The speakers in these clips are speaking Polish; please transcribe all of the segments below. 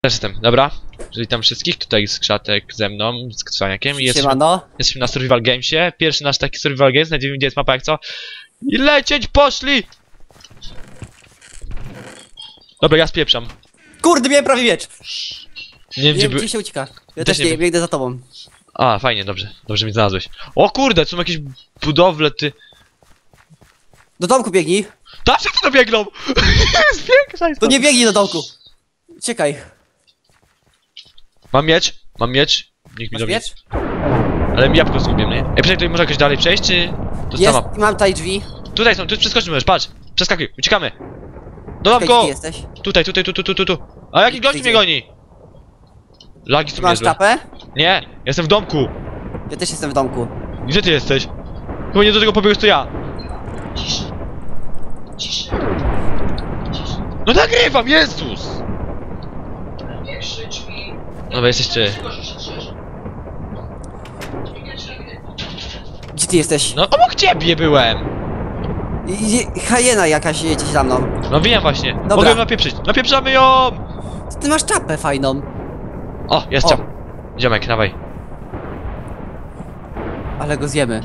Też jestem, dobra. Witam wszystkich, tutaj z Krzatek ze mną, z Kcwaniakiem i jesteśmy, Siemano. jesteśmy na Survival Gamesie. Pierwszy nasz taki Survival Games, znajdziemy gdzie jest mapa jak co. I lecieć poszli! Dobra, ja spieprzam. Kurde, miałem prawie miecz. Nie wiem Nie gdzie wiem, by... gdzie się ucieka. Ja Też też nie nie wiem. biegnę za tobą. A, fajnie, dobrze, dobrze mi znalazłeś. O kurde, są jakieś budowle, ty... Do domku biegnij. Tam wszyscy dobiegną! Spieprzaj To nie biegnij do domku. Czekaj. Mam miecz, mam miecz. Nikt mi Masz do mnie... miecz? Ale mi jabłko zgubiłem, nie? Ej, przecież tutaj można jakoś dalej przejść, czy... To Jest, sama... mam tutaj drzwi. Tutaj są, tu przeskoczyć możesz, patrz! Przeskakuj, uciekamy! Do Czekaj, gdzie domku! ty jesteś? Tutaj, tutaj, tu, tu, tu, tu, tu. A jaki gość Gdzie? mnie goni? Lagi są masz niezłe. czapę? Nie, jestem w domku. Ja też jestem w domku. Gdzie ty jesteś? Chyba nie do tego pobiegłeś, to ja. No nagrywam, Jezus! Dobra, jesteś ty. Gdzie ty jesteś? No obok ciebie byłem! Hajena jakaś jedzie za mną. No wiem właśnie. Dobra. Mogę ją napieprzyć. Napieprzamy ją! Ty masz czapę fajną. O, jest O. cię. Ziomek, dawaj. Ale go zjemy.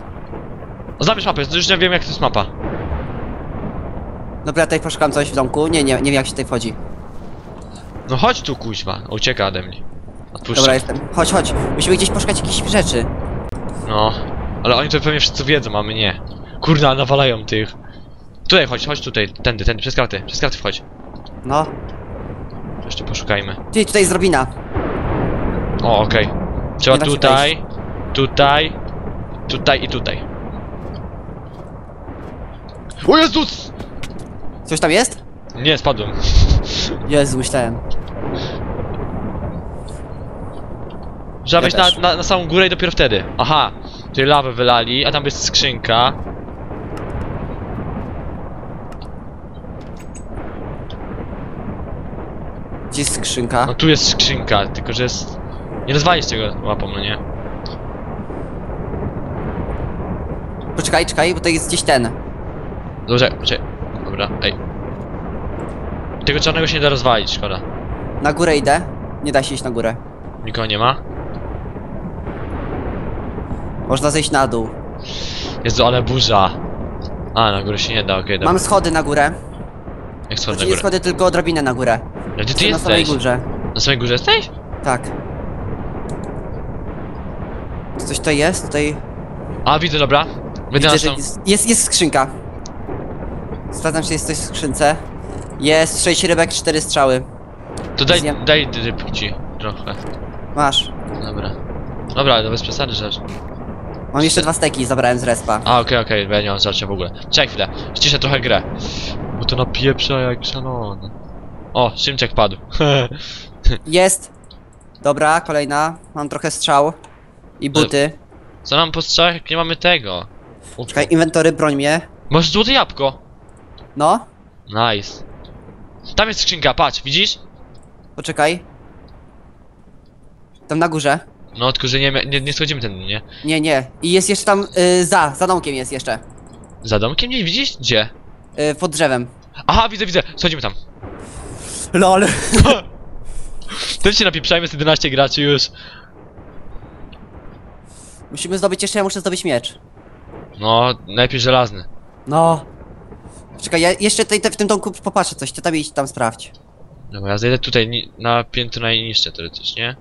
Zamierz mapę, już nie wiem jak to jest mapa. Dobra, tutaj poszukam coś w domku. Nie, nie, nie wiem jak się tutaj wchodzi. No chodź tu, kuźwa. Ucieka ode mnie. Dobra, jestem. Chodź, chodź. Musimy gdzieś poszukać jakichś rzeczy. No, ale oni to pewnie wszyscy wiedzą, a my nie. Kurna, nawalają tych. Tutaj chodź, chodź tutaj, tędy, tędy, przez karty, przez karty wchodź. No. Jeszcze poszukajmy. Ty, tutaj jest drobina. O, okej. Trzeba Nie da się tutaj, tutaj, tutaj i tutaj. O Jezus! Coś tam jest? Nie, spadłem. Jezu, myślałem. Trzeba Ja wejść na, na, na samą górę i dopiero wtedy. Aha, tutaj lawę wylali, a tam jest skrzynka. Gdzie jest skrzynka? No tu jest skrzynka, tylko że jest... Nie rozwalisz tego łapą, no nie? Poczekaj, czekaj, bo to jest gdzieś ten. Dobrze, czekaj. Dobra, ej. Tego czarnego się nie da rozwalić, szkoda. Na górę idę. Nie da się iść na górę. Nikogo nie ma? Można zejść na dół. Jezu, ale burza. A, na górę się nie da, okej, dobra. Mam schody na górę. Jak schody Znaczy na nie górę? schody, tylko odrobinę na górę. Ale Gdzie ty na samej jesteś? górze. Na samej górze jesteś? Tak. Coś tutaj jest? Tutaj... A, widzę, dobra. Widzę, że sam... jest, jest, jest skrzynka. Sprawdzam, czy jest coś w skrzynce. Jest 6 rybek, 4 strzały. To daj, zjem. daj rybki trochę. Masz. Dobra. Dobra, ale to bez przesady rzecz. Mam jeszcze dwa steki, zabrałem z respa. A, okej, okej, bo ja nie mam żarcia w ogóle. Czekaj chwilę, ściszę trochę grę. Bo to napieprza jak szalone. O, Szymczek padł. Jest. Dobra, kolejna. Mam trochę strzał. I buty. Co nam po strzałach, jak nie mamy tego? Uf. Czekaj, inwentory, broń mnie. Masz złote jabłko. No. Nice. Tam jest skrzynka, patrz, widzisz? Poczekaj. Tam na górze. No, tylko że nie, nie, nie schodzimy ten, nie? Nie, nie. I jest jeszcze tam y, za, za domkiem jest jeszcze. Za domkiem nie widzisz? Gdzie? Y, pod drzewem. Aha, widzę, widzę, schodzimy tam. LOL. Też się napieprzajmy z 11 graczy już. Musimy zdobyć jeszcze, ja muszę zdobyć miecz. No, najpierw żelazny. No. Czekaj, ja jeszcze tutaj te, w tym domku popatrzę coś, ty tam idź tam sprawdź. Dobra, ja zejdę tutaj ni- na piętro najniższe teoretycznie.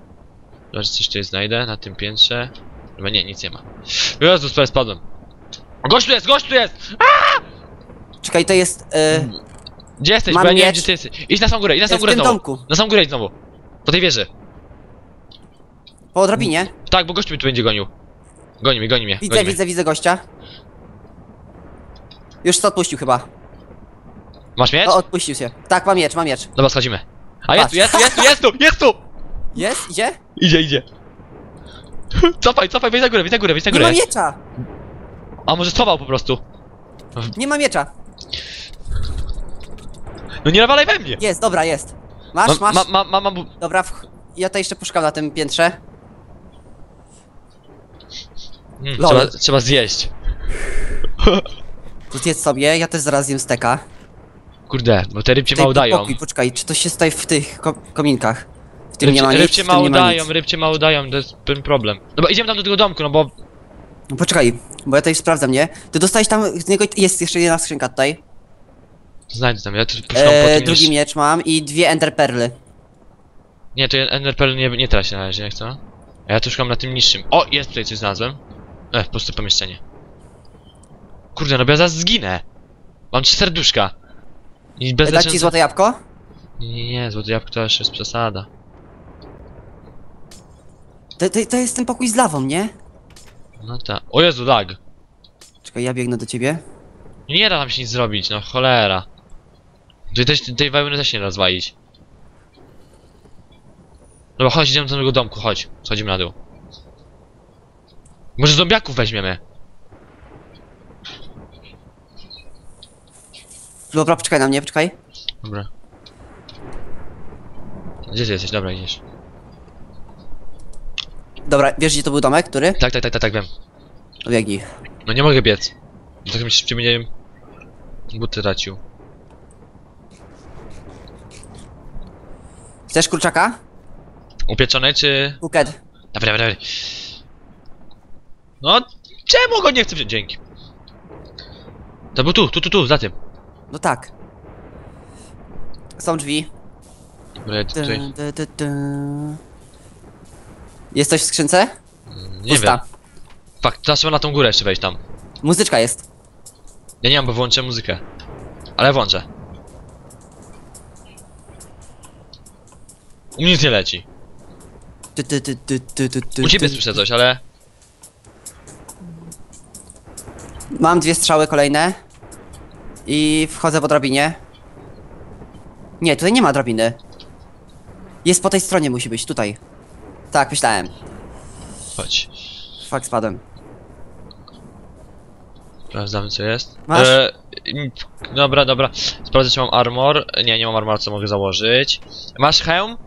Zobaczę, coś tutaj znajdę na tym piętrze. Chyba nie, nic nie ma. Jezus, prawie spadłem. O, gość tu jest, gość tu jest! Czekaj, to jest... Y, Gdzie jesteś? Mam Bo ja nie wiem, gdzie ty jesteś. Idź na samą górę, idź na samą w górę tym znowu. domku. Na samą górę idź znowu. Po tej wieży. Po odrobinie. Tak, bo gość mnie tu będzie gonił. Goni mnie, goni mnie. Widzę, goni mnie. widzę, widzę gościa. Już co odpuścił chyba. Masz miecz? No, odpuścił się. Tak, mam miecz, mam miecz. Dobra, schodzimy. A jest tu, jest tu, jest tu, jest tu, jest tu! Jest? Idzie? Idzie, idzie. Cofaj, cofaj, wejdź na górę, wejdź na górę, wejdź na Nie górę. ma miecza! A może schował po prostu. Nie ma miecza. No nie nawalaj we mnie. Jest, dobra, jest. Masz, Ma, masz? ma, ma, ma, ma, bu- Dobra, ja tutaj jeszcze poszukam na tym piętrze. Lol. trzeba, trzeba zjeść. Tu zjedz sobie, ja też zaraz zjem steka. Kurde, bo te rybcie Tutaj mało dają. pokój, poczekaj, czy to się stoi w tych ko kominkach? Tym nie ma nic, rybcie mało dają, rybcie mało dają, to jest ten problem. Dobra, idziemy tam do tego domku, no bo... No Poczekaj, bo ja tutaj sprawdzam, nie? Ty dostałeś tam, z niego jest jeszcze jedna skrzynka tutaj. Znajdę tam, ja tu poszukam po drugi miecz mam i dwie ender perly. Nie, to NRPL nie, nie traci na razie, jak co? A ja tu szukam na tym niższym. O, jest tutaj coś znalazłem. E, puste pomieszczenie. Kurde, no bo ja zaraz zginę. Mam trzy serduszka. I bez E, Dać ci leczenia- złote jabłko? Nie, nie, nie, złoty jabłko to już jest przesada. To, to, to jest ten pokój z lawą, nie? No tak. O Jezu, lag. Czekaj, ja biegnę do ciebie. Nie da nam się nic zrobić, no cholera. Tutaj też, tej wełny też nie da rozwalić. Dobra, chodź, idziemy do tego domku, chodź. Schodzimy na dół. Może zombiaków weźmiemy. Dobra, poczekaj na mnie, poczekaj. Dobra. Gdzie ty jesteś? Dobra, idziesz. Dobra, wiesz gdzie to był domek, który? Tak, tak, tak, tak, tak, wiem. Biegnij. No nie mogę biec. Tak mi się będzie... Buty tracił. Chcesz kurczaka? Upieczony czy... Buket. Dobra, dobra, dobra. No, czemu go nie chcę wziąć? Dzięki. To był tu, tu, tu, tu, za tym. No tak. Są drzwi. Dobra, ja tutaj... Dun, dun, dun, dun. Jest coś w skrzynce? Nie Pusta. wiem. Fakt, trzeba na tą górę jeszcze wejść tam. Muzyczka jest. Ja nie mam, bo włączę muzykę. Ale włączę. U mnie nic nie leci. Tu, tu, tu, tu, tu, tu, tu, U ciebie słyszę coś, ale... Mam dwie strzały kolejne. I wchodzę po drabinie. Nie, tutaj nie ma drabiny. Jest po tej stronie, musi być, tutaj. Tak, myślałem. Chodź. Fakt, spadłem. Sprawdzamy co jest. Masz? E, dobra, dobra. Sprawdzę czy mam armor. Nie, nie mam armor, co mogę założyć. Masz hełm?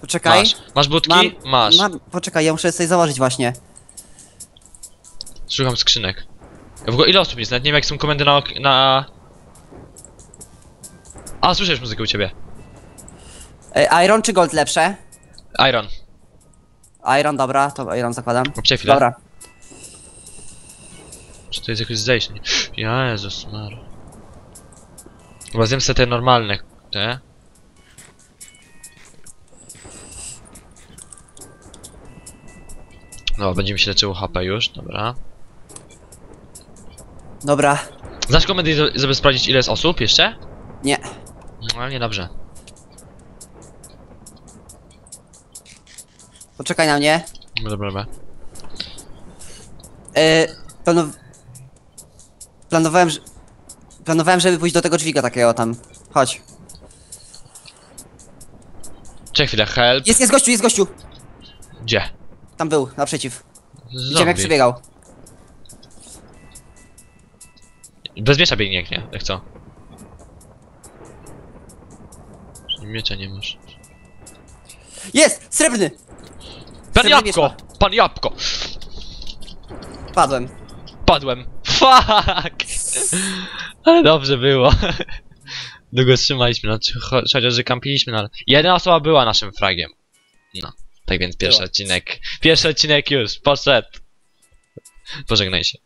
Poczekaj. Masz. Masz budki? Mam, Masz. Mam, poczekaj, ja muszę sobie założyć właśnie. Szukam skrzynek. W ogóle ile osób jest? Nawet nie wiem jak są komendy na... na... A, słyszę już muzykę u ciebie. E, Iron czy gold lepsze? Iron. Iron, dobra, to Iron zakładam. Popcie chwilę. Dobra. Czy to jest jakoś zejście? Ja, Jezus Mar. Chyba zjem sobie te normalne, te. No, będzie mi się leczyło HP już, dobra. Dobra. Znasz żeby sprawdzić ile jest osób jeszcze? Nie. No, nie dobrze. Poczekaj na mnie. Dobra, dobra. E, planow... Planowałem, że... Planowałem, żeby pójść do tego dźwiga takiego tam. Chodź. Czekaj chwilę, help. Jest, jest gościu, jest gościu! Gdzie? Tam był, naprzeciw. Widziałem jak Zombie. przebiegał. Bez miecza biegnie, jak nie? Jak co? Miecza nie masz. Jest! Srebrny! Pan Jabłko! Pan Jabłko! Padłem. Padłem. Fuck! Ale dobrze było. Długo trzymaliśmy, no, cho- chociaż że kampiliśmy, no ale... Jedna osoba była naszym fragiem. No. Tak więc pierwszy Była. odcinek. Pierwszy odcinek już, poszedł. Pożegnaj się.